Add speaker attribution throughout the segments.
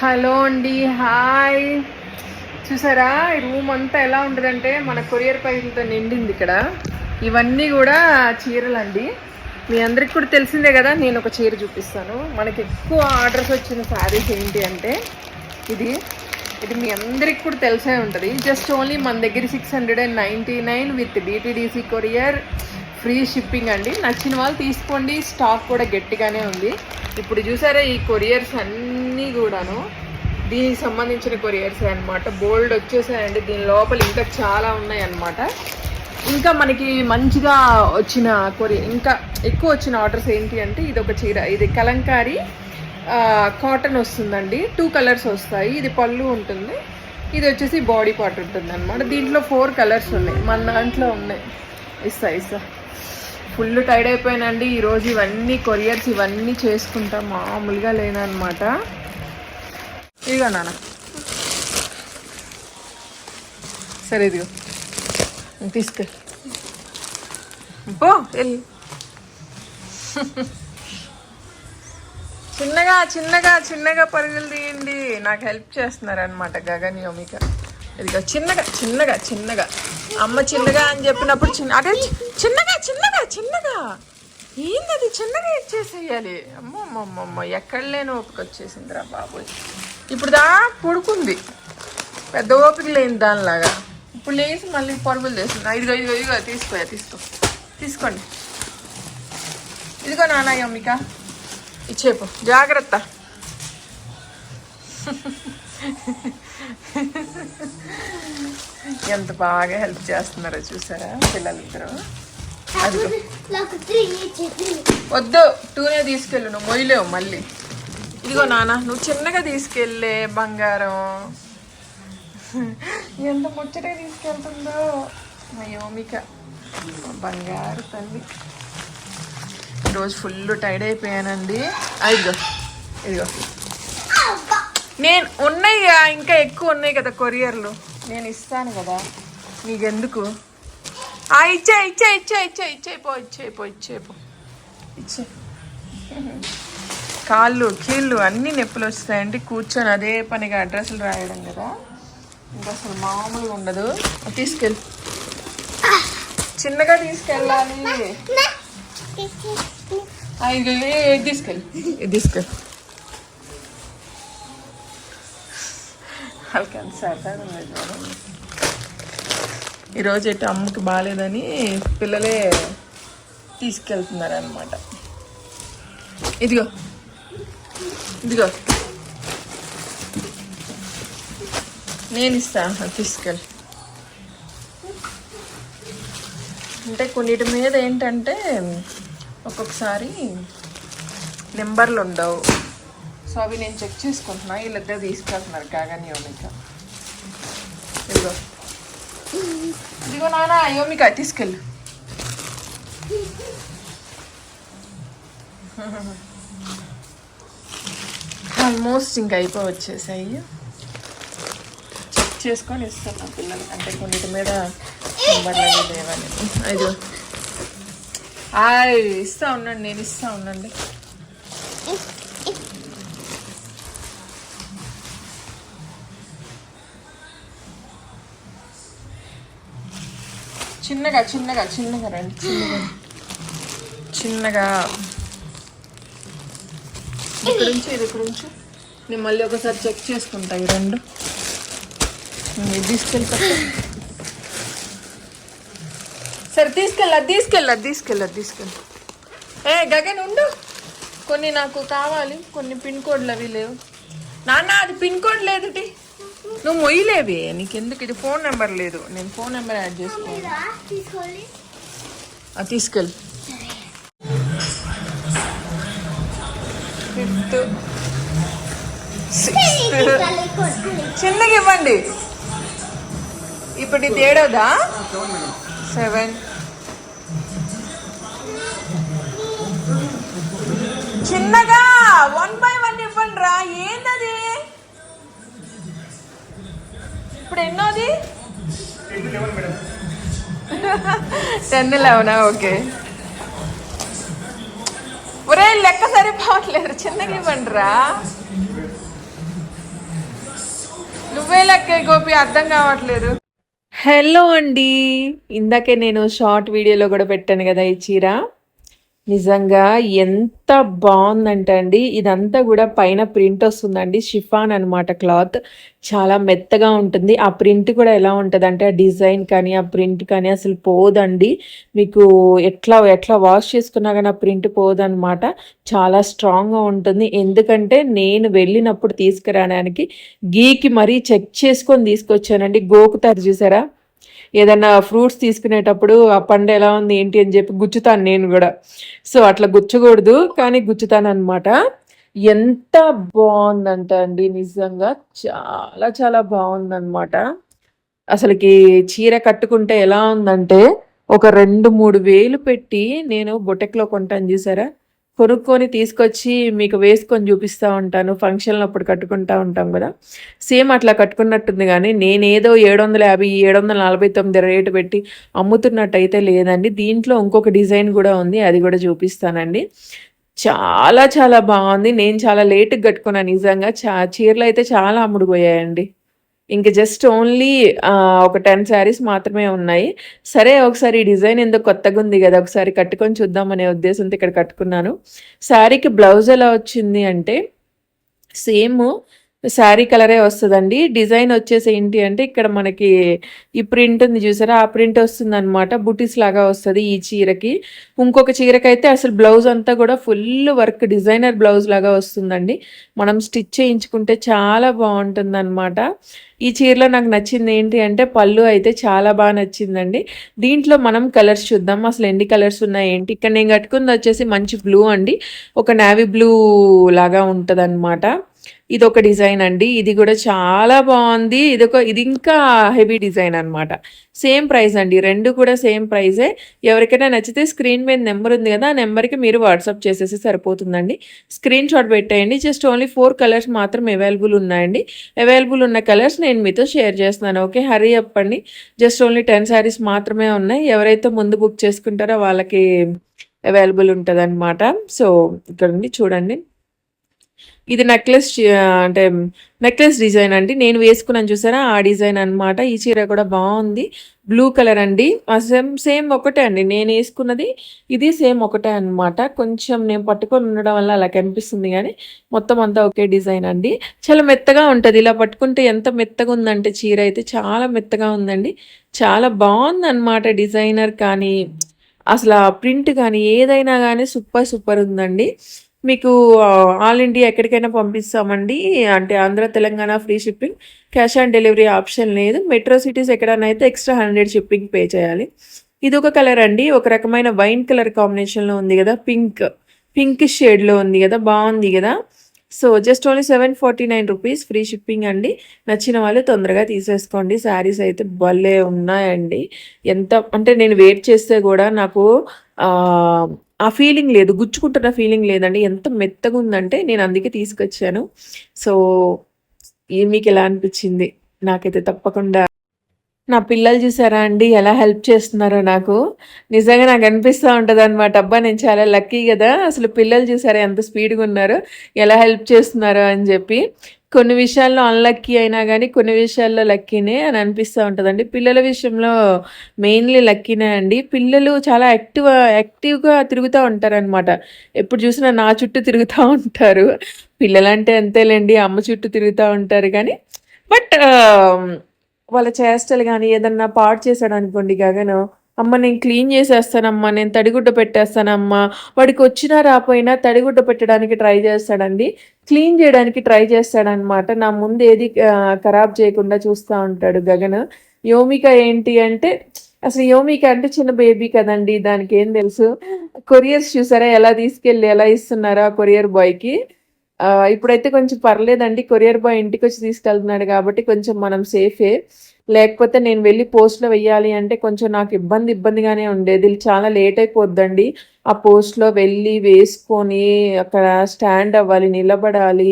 Speaker 1: Hello అండి hi. చూసారా ఈ రూమ్ అంతా ఎలా ఉంటుందంటే మన కొరియర్ పైలతో నిండింది ఇక్కడ. ఇవన్నీ కూడా చీరలండి. మీ అందరికి కూడా తెలిసిందే కదా నేను ఒక చీర చూపిస్తాను. మనకి ఎక్కువ ఆర్డర్స్ వచ్చిన శారీస్ ఏంటి అంటే ఇది. ఇది మీ అందరికి కూడా తెలిసే ఉంటుంది. జస్ట్ ఓన్లీ మన దగ్గర six hundred and ninety nine with DTDC courier. Free shipping అండి. నచ్చిన వాళ్ళు తీసుకోండి. స్టాక్ కూడా గట్టిగానే ఉంది. ఇప్పుడు చూసారా ఈ కొరియర్స్ అన్నీ కూడాను దీనికి సంబంధించిన కొరియర్స్ అన్నమాట. బోల్డ్ వచ్చేసాయండి. దీని లోపల ఇంకా చాలా ఉన్నాయి అన్నమాట ఇంకా మనకి మంచిగా వచ్చిన కొరియర్ ఇంకా ఎక్కువ వచ్చిన ఆర్డర్స్ ఏంటి అంటే ఇది ఒక చీర. ఇది కలంకారీ కాటన్ వస్తుందండి. టూ కలర్స్ వస్తాయి. ఇది పళ్ళు ఉంటుంది. ఇది వచ్చేసి బాడీ పార్ట్ ఉంటుంది అనమాట దీంట్లో ఫోర్ కలర్స్ ఉన్నాయి. మన దాంట్లో ఉన్నాయి. ఇస్తా ఇస్తా. ఫుల్ టైర్డ్ అయిపోయానండి. ఈరోజు ఇవన్నీ కొరియర్స్ ఇవన్నీ చేసుకుంటా మామూలుగా లేనమాట ఇదిగో నాన్న. సరే ఇదిగో. తీసుకు. పో వెళ్ళి. చిన్నగా చిన్నగా చిన్నగా పరుగులు తీయండి. నాకు హెల్ప్ చేస్తున్నారు అనమాట గగన్ యోమిక. ఇదిగో చిన్నగా చిన్నగా చిన్నగా. అమ్మ చిన్నగా అని చెప్పినప్పుడు చిన్న అదే చిన్నగా చిన్నగా చిన్నగా చిన్నగా. అది చిన్నగా ఇచ్చేసేయాలి అమ్మో అమ్మ అమ్మ ఎక్కడ లేని ఓపిక వచ్చేసిందిరా బాబోయ్. ఇప్పుడు దా పొడుకుంది. పెద్ద ఓపిక లేని దానిలాగా. ఇప్పుడు లేచి మళ్ళీ పరుగులు చేస్తుంది ఇదిగో ఇదిగో ఇదిగో తీసుకోయా తీసుకో. తీసుకోండి. ఇదిగో నాన్న అమ్మిక. ఇచ్చేపు. జాగ్రత్త. ఎంత బాగా హెల్ప్ చేస్తున్నారో చూసారా పిల్లలిద్దరు?
Speaker 2: చెప్పి
Speaker 1: వద్దు టూనే తీసుకెళ్ళు నువ్వు మొయ్యలేవు మళ్ళీ. ఇదిగో నాన్న నువ్వు చిన్నగా తీసుకెళ్ళే బంగారం. ఎంత ముచ్చటగా తీసుకెళ్తుందో. మా యోమిక మా బంగారు తల్లి. ఈరోజు ఫుల్ టైర్డ్ అయిపోయానండి. ఇదిగో ఇదిగో. నేను ఉన్నాయి ఇంకా ఎక్కువ ఉన్నాయి కదా కొరియర్లు. నేను ఇస్తాను కదా. నీకెందుకు? ఆ, ఇచ్చే ఇచ్చే ఇచ్చే ఇచ్చే ఇచ్చే పో ఇచ్చే పో ఇచ్చే కాళ్ళు కీళ్ళు అన్నీ నొప్పులు వస్తాయండి. కూర్చొని అదే పనిగా అడ్రస్లు రాయడం కదా. ఇంకా అసలు మామూలుగా ఉండదు. తీసుకెళ్ళి. చిన్నగా తీసుకెళ్ళాలి. తీసుకెళ్ళి. తీసుకెళ్ళి. వాళ్ళకి అంత ఈరోజు ఎటు అమ్మకి బాగాలేదని పిల్లలే తీసుకెళ్తున్నారు అనమాట ఇదిగో. ఇదిగో. నేను ఇస్తాను తీసుకెళ్ళి అంటే కొన్నిటి మీద ఏంటంటే ఒక్కొక్కసారి నెంబర్లు ఉండవు. సో అవి నేను చెక్ చేసుకుంటున్నా. వీళ్ళిద్దరు తీసుకెళ్తున్నారు కాగాని యోమిక. ఇదిగో. ఇదిగో నాన్న యోమిక తీసుకెళ్ళు. ఆల్మోస్ట్ ఇంకా అయిపోవచ్చేసాయి. చెక్ చేసుకొని ఇస్తాను నా పిల్లలు. అంటే కొన్నిటి మీద నెంబర్లు అవి లేవని. అయ్యో ఆయ్ ఇస్తా ఉండండి నేను ఇస్తా ఉండండి. చిన్నగా చిన్నగా చిన్నగా రండి చిన్నగా. చిన్నగా. ఇక్కడ నుంచి ఇది ఇక్కడ నుంచి నేను మళ్ళీ ఒకసారి చెక్ చేసుకుంటా ఈ రెండు. తీసుకెళ్తా సరే తీసుకెళ్ళా తీసుకెళ్ళా తీసుకెళ్ళా తీసుకెళ్ళా. ఏ గగన్ ఉండు. కొన్ని నాకు కావాలి కొన్ని పిన్ కోడ్లు అవి లేవు. నాన్న అది పిన్ కోడ్ లేదుటి. నువ్వు మొయ్యలేవి నీకెందుకు? ఇది ఫోన్ నెంబర్ లేదు. నేను ఫోన్ నెంబర్ యాడ్ అది తీసుకెళ్ళి. ఫిఫ్త్. సిక్స్త్ చిన్నగా ఇవ్వండి. ఇప్పుడు ఇది ఏడోదా? సెవెన్. చిన్నగా! వన్ బై వన్ ఇవ్వండి రా ఏందది? ఇప్పుడు ఎన్నోది? టెన్ లెవెనా ఓకే ఒరే లెక్క సరిపోవట్లేదు. చిన్నగా ఇవ్వండి రా నువ్వే లెక్కే గోపి అర్థం కావట్లేదు. హలో అండి. ఇందాకే నేను షార్ట్ వీడియోలో కూడా పెట్టాను కదా ఈ చీర. నిజంగా ఎంత బాగుందంటే అండి. ఇదంతా కూడా పైన ప్రింట్ వస్తుందండి. షిఫాన్ అనమాట క్లాత్. చాలా మెత్తగా ఉంటుంది. ఆ ప్రింట్ కూడా ఎలా ఉంటుంది అంటే ఆ డిజైన్ కానీ ఆ ప్రింట్ కానీ అసలు పోదండి. మీకు ఎట్లా ఎట్లా వాష్ చేసుకున్నా కానీ ఆ ప్రింట్ పోదనమాట చాలా స్ట్రాంగ్గా ఉంటుంది. ఎందుకంటే నేను వెళ్ళినప్పుడు తీసుకురావడానికి గీకి మరీ చెక్ చేసుకొని తీసుకొచ్చానండి. గోకుతారు చూసారా? ఏదైనా ఫ్రూట్స్ తీసుకునేటప్పుడు ఆ పండు ఎలా ఉంది ఏంటి అని చెప్పి గుచ్చుతాను నేను కూడా. సో అట్లా గుచ్చకూడదు కానీ గుచ్చుతాను అనమాట ఎంత బాగుందంట అండి నిజంగా చాలా చాలా బాగుందన్నమాట. అసలుకి చీర కట్టుకుంటే ఎలా ఉందంటే ఒక రెండు మూడు వేలు పెట్టి నేను బొటెక్లో కొంటాను చూసారా? కొనుక్కొని తీసుకొచ్చి మీకు వేసుకొని చూపిస్తూ ఉంటాను ఫంక్షన్లో అప్పుడు కట్టుకుంటా ఉంటాం కదా. సేమ్ అట్లా కట్టుకున్నట్టుంది కానీ నేనేదో ఏడు వందల యాభై ఏడు వందల నలభై తొమ్మిది రేటు పెట్టి అమ్ముతున్నట్టయితే లేదండి. దీంట్లో ఇంకొక డిజైన్ కూడా ఉంది అది కూడా చూపిస్తానండి. చాలా చాలా బాగుంది. నేను చాలా లేటుగా కట్టుకున్నాను నిజంగా. చా చీరలు అయితే చాలా అమ్ముడుపోయాయండి. ఇంక జస్ట్ ఓన్లీ ఒక టెన్ శారీస్ మాత్రమే ఉన్నాయి. సరే ఒకసారి డిజైన్ ఎందుకు కొత్తగా ఉంది కదా ఒకసారి కట్టుకొని చూద్దామనే ఉద్దేశంతో ఇక్కడ కట్టుకున్నాను. శారీకి బ్లౌజ్ ఎలా వచ్చింది అంటే సేమ్ శారీ కలరే వస్తుందండి. డిజైన్ వచ్చేసి ఏంటి అంటే ఇక్కడ మనకి ఈ ప్రింట్ ఉంది చూసారా? ఆ ప్రింట్ వస్తుంది అనమాట బుటీస్ లాగా వస్తుంది ఈ చీరకి. ఇంకొక చీరకైతే అసలు బ్లౌజ్ అంతా కూడా ఫుల్ వర్క్ డిజైనర్ బ్లౌజ్ లాగా వస్తుందండి. మనం స్టిచ్ చేయించుకుంటే చాలా బాగుంటుంది అనమాట ఈ చీరలో నాకు నచ్చింది ఏంటి అంటే పళ్ళు అయితే చాలా బాగా నచ్చిందండి. దీంట్లో మనం కలర్స్ చూద్దాం. అసలు ఎన్ని కలర్స్ ఉన్నాయి ఏంటి? ఇక్కడ నేను కట్టుకుంది వచ్చేసి మంచి బ్లూ అండి. ఒక నావీ బ్లూ లాగా ఉంటుంది ఇది ఒక డిజైన్ అండి. ఇది కూడా చాలా బాగుంది. ఇది ఒక ఇది ఇంకా హెవీ డిజైన్ అనమాట సేమ్ ప్రైస్ అండి. రెండు కూడా సేమ్ ప్రైజే ఎవరికైనా నచ్చితే స్క్రీన్ మీద నెంబర్ ఉంది కదా ఆ నెంబర్కి మీరు వాట్సాప్ చేసేసి సరిపోతుందండి. స్క్రీన్ షాట్ పెట్టేయండి. జస్ట్ ఓన్లీ ఫోర్ కలర్స్ మాత్రం అవైలబుల్ ఉన్నాయండి. అవైలబుల్ ఉన్న కలర్స్ నేను మీతో షేర్ చేస్తున్నాను. ఓకే హరీ చెప్పండి. జస్ట్ ఓన్లీ టెన్ శారీస్ మాత్రమే ఉన్నాయి. ఎవరైతే ముందు బుక్ చేసుకుంటారో వాళ్ళకి అవైలబుల్ ఉంటుంది అనమాట సో ఇక్కడ చూడండి. ఇది నెక్లెస్ అంటే నెక్లెస్ డిజైన్ అండి. నేను వేసుకున్నాను చూసారా? ఆ డిజైన్ అనమాట ఈ చీర కూడా బాగుంది. బ్లూ కలర్ అండి. సేమ్ సేమ్ ఒకటే అండి. నేను వేసుకున్నది ఇది సేమ్ ఒకటే అనమాట కొంచెం నేను పట్టుకొని ఉండడం వల్ల అలా కనిపిస్తుంది కానీ మొత్తం అంతా ఒకే డిజైన్ అండి. చాలా మెత్తగా ఉంటుంది. ఇలా పట్టుకుంటే ఎంత మెత్తగా ఉందంటే చీర అయితే చాలా మెత్తగా ఉందండి. చాలా బాగుంది అనమాట డిజైనర్ కానీ అసలు ప్రింట్ కానీ ఏదైనా కానీ సూపర్ సూపర్ ఉందండి. మీకు ఆల్ ఇండియా ఎక్కడికైనా పంపిస్తామండి. అంటే Andhra Telangana free shipping. Cash on delivery option లేదు. మెట్రో సిటీస్ ఎక్కడైనా అయితే ఎక్స్ట్రా హండ్రెడ్ షిప్పింగ్ పే చేయాలి. ఇది ఒక కలర్ అండి. ఒక రకమైన వైన్ కలర్ కాంబినేషన్లో ఉంది కదా పింక్. పింక్ షేడ్లో ఉంది కదా బాగుంది కదా. So just only seven forty nine rupees free shipping అండి. నచ్చిన వాళ్ళు తొందరగా తీసేసుకోండి. శారీస్ అయితే భలే ఉన్నాయండి. ఎంత అంటే నేను వెయిట్ చేస్తే కూడా నాకు ఆ ఫీలింగ్ లేదు. గుచ్చుకుంటున్న ఫీలింగ్ లేదండి. ఎంత మెత్తగా ఉందంటే నేను అందుకే తీసుకొచ్చాను. సో మీకు ఎలా అనిపించింది? నాకైతే తప్పకుండా. నా పిల్లలు చూసారా అండి? ఎలా హెల్ప్ చేస్తున్నారో నాకు. నిజంగా నాకు అనిపిస్తూ ఉంటుంది అనమాట అబ్బా నేను చాలా లక్కీ కదా. అసలు పిల్లలు చూసారా ఎంత స్పీడ్గా ఉన్నారో? ఎలా హెల్ప్ చేస్తున్నారో అని చెప్పి. కొన్ని విషయాల్లో అన్లక్కీ అయినా కానీ కొన్ని విషయాల్లో లక్కీనే అని అనిపిస్తూ ఉంటుందండి. పిల్లల విషయంలో మెయిన్లీ లక్కీనే అండి. పిల్లలు చాలా యాక్టివ్ యాక్టివ్గా తిరుగుతూ ఉంటారనమాట ఎప్పుడు చూసినా నా చుట్టూ తిరుగుతూ ఉంటారు. పిల్లలంటే అంతేలేండి అమ్మ చుట్టూ తిరుగుతూ ఉంటారు కానీ బట్ um, వాళ్ళ చేష్టలు కానీ ఏదన్నా పాడు చేశాడు అనుకోండి గగను అమ్మ నేను క్లీన్ చేసేస్తానమ్మా నేను తడిగుడ్డ పెట్టేస్తానమ్మా. వాడికి వచ్చినా రాపోయినా తడిగుడ్డ పెట్టడానికి ట్రై చేస్తాడండి. క్లీన్ చేయడానికి ట్రై చేస్తాడనమాట. నా ముందు ఏది ఖరాబ్ చేయకుండా చూస్తూ ఉంటాడు గగన్. యోమిక ఏంటి అంటే అసలు యోమిక అంటే చిన్న బేబీ కదండి దానికి ఏం తెలుసు? కొరియర్స్ చూసారా? ఎలా తీసుకెళ్ళి ఎలా ఇస్తున్నారా కొరియర్ బాయ్కి? ఇప్పుడైతే కొంచెం పర్లేదండి. కొరియర్ బాయ్ ఇంటికి వచ్చి తీసుకెళ్తున్నాడు కాబట్టి కొంచెం మనం సేఫే. లేకపోతే నేను వెళ్ళి పోస్ట్లో వెయ్యాలి అంటే కొంచెం నాకు ఇబ్బంది ఇబ్బందిగానే ఉండేది. చాలా లేట్ అయిపోద్దండి. ఆ పోస్ట్లో వెళ్ళి వేసుకొని అక్కడ స్టాండ్ అవ్వాలి నిలబడాలి.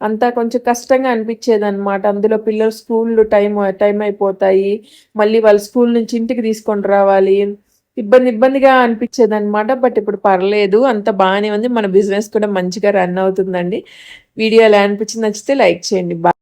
Speaker 1: అంతా కొంచెం కష్టంగా అనిపించేది అనమాట అందులో పిల్లలు స్కూల్ టైం టైం అయిపోతాయి. మళ్ళీ వాళ్ళ స్కూల్ నుంచి ఇంటికి తీసుకొని రావాలి. ఇబ్బంది ఇబ్బందిగా అనిపించేది అనమాట బట్ ఇప్పుడు పర్లేదు అంత బాగానే ఉంది. మన బిజినెస్ కూడా మంచిగా రన్ అవుతుందండి. వీడియో ఎలా అనిపించింది నచ్చితే లైక్ చేయండి. బాయ్